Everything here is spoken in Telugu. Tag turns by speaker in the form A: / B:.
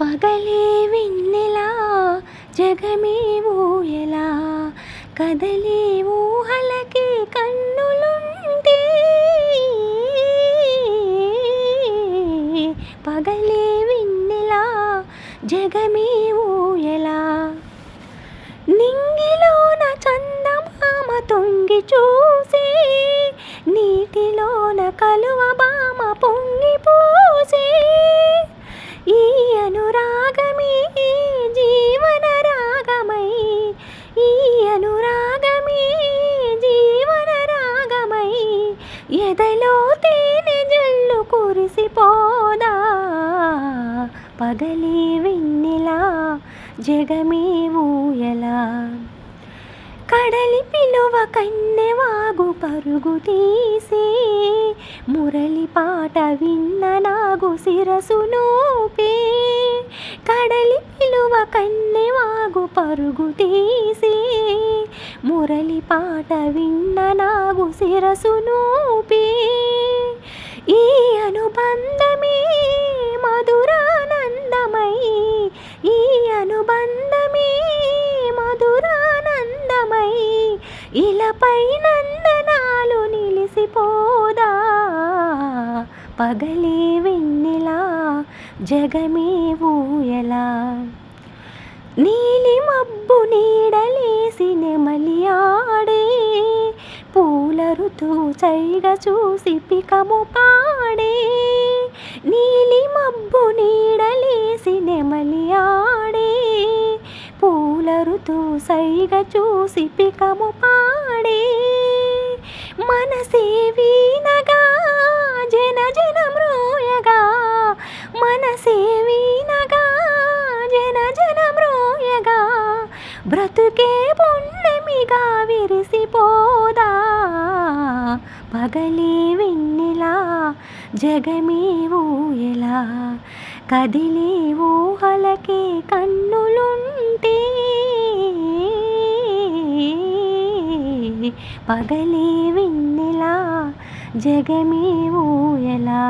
A: పగలే వెన్నెలా? జగమే ఊయలా? కదలే ఊహలకి కన్నులుంటే? పగలే వెన్నెలా? జగమే ఊయలా? నింగిలోన చందమామ తొంగి చూసి నీటిలోన కలువ బామ పొంగి ఎదలో తేనె జల్లు కురిసిపోదా? పగలి వెన్నెలా? జగమే ఊయలా? కడలి పిలువ కన్నెవాగు పరుగు తీసి? మురళి పాట విన్న నాగు శిరసు నూపే? కడలి పిలువ కన్నెవాగు పరుగు తీసి? మురళి పాట విన్న నాగు శిరసు నూపే. ఈ అనుబంధమే మధురానందమై. ఈ అనుబంధమే మధురానందమై. ఇలపై నందనాలు నిలిసిపోదా. పగలే వెన్నెలా జగమే ఊయలా. నీలి మబ్బు నీడలే పూల ఋతువు చూసి పికము పాడే. నీలి మబ్బు నీడలేసి నెమలి ఆడే. పూల ఋతువు సైగ చూసి పికము పాడే. మనసే వీనగా జన జన మ్రోయగా. మనసే వీనగా జన జన మ్రోయగా. బ్రతుకే పుణ్యమిగా విరిసిపోదా. పగలే వెన్నెలా జగమే ఊయలా కదిలే ఊహలకే కన్నులుంటే. పగలే వెన్నెలా జగమే ఊయలా.